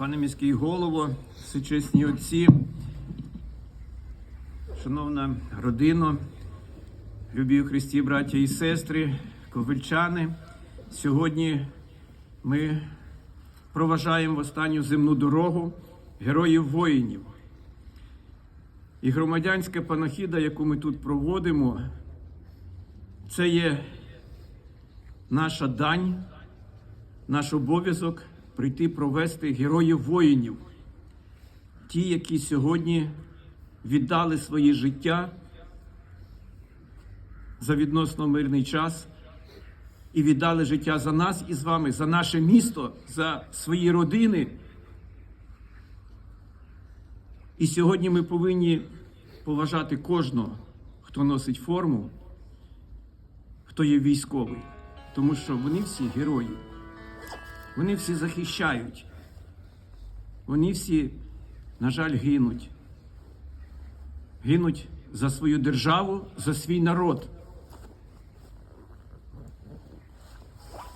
пане міський голово, всечесні отці, шановна родино, любі Христі, браття і сестри, ковальчани. Сьогодні ми проважаємо в останню земну дорогу героїв воїнів. І громадянська панахіда, яку ми тут проводимо, це є наша дань, наш обов'язок прийти провести героїв воїнів, ті, які сьогодні віддали своє життя за відносно мирний час і віддали життя за нас і з вами, за наше місто, за свої родини. І сьогодні ми повинні поважати кожного, хто носить форму, хто є військовий, тому що вони всі герої. Вони всі захищають. Вони всі, на жаль, гинуть. Гинуть за свою державу, за свій народ.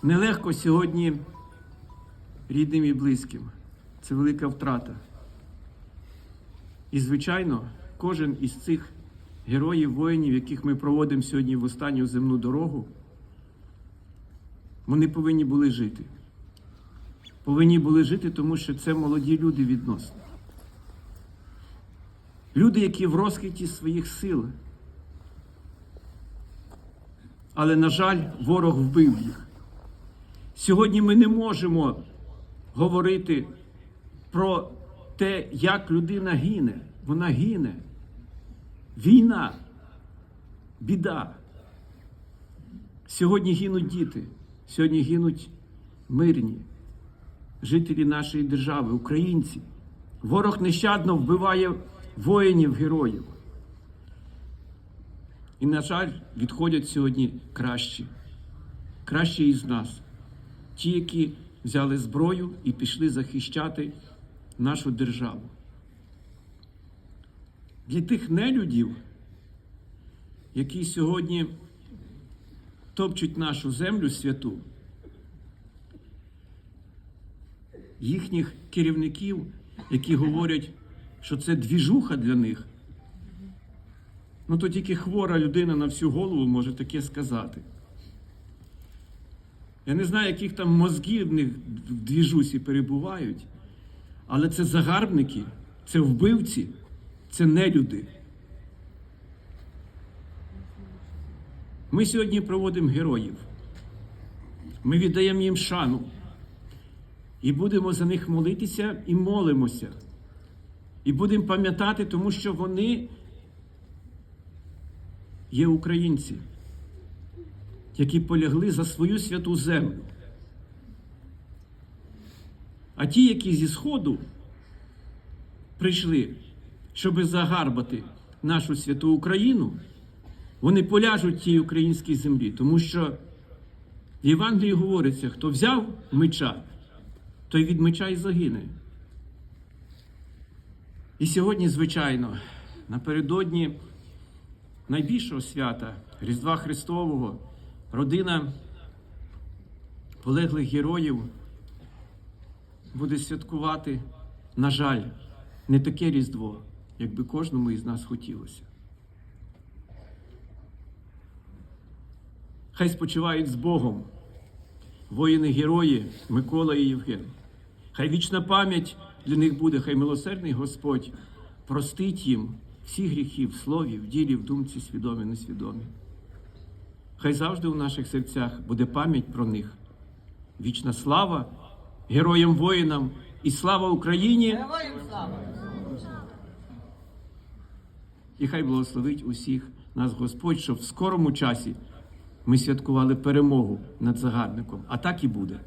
Нелегко сьогодні рідним і близьким. Це велика втрата. І, звичайно, кожен із цих героїв, воїнів, яких ми проводимо сьогодні в останню земну дорогу, вони повинні були жити. Повинні були жити, тому що це молоді люди відносно. Люди, які в розквіті своїх сил. Але, на жаль, ворог вбив їх. Сьогодні ми не можемо говорити про те, як людина гине. Вона гине. Війна, біда. Сьогодні гинуть діти, сьогодні гинуть мирні жителі нашої держави, українці. Ворог нещадно вбиває воїнів, героїв. І, на жаль, відходять сьогодні кращі, кращі із нас, ті, які взяли зброю і пішли захищати нашу державу. Для тих нелюдів, які сьогодні топчуть нашу землю святу, їхніх керівників, які говорять, що це двіжуха для них. Ну то тільки хвора людина на всю голову може таке сказати. Я не знаю, яких там мозги в них в двіжусі перебувають, але це загарбники, це вбивці, це нелюди. Ми сьогодні проводимо героїв. Ми віддаємо їм шану. І будемо за них молитися і молимося. І будемо пам'ятати, тому що вони є українці, які полягли за свою святу землю. А ті, які зі Сходу прийшли, щоб загарбати нашу святу Україну, вони поляжуть тій українській землі, тому що в Євангелії говориться, хто взяв меча той від меча й загине. І сьогодні, звичайно, напередодні найбільшого свята Різдва Христового, родина полеглих героїв буде святкувати, на жаль, не таке Різдво, як би кожному із нас хотілося. Хай спочивають з Богом воїни-герої Микола і Євген. Хай вічна пам'ять для них буде, хай милосердний Господь простить їм всі гріхи в слові, в ділі, в думці, свідомі, несвідомі. Хай завжди у наших серцях буде пам'ять про них. Вічна слава героям воїнам і слава Україні! Героям слава! І хай благословить усіх нас Господь, щоб в скорому часі ми святкували перемогу над загарбником. А так і буде.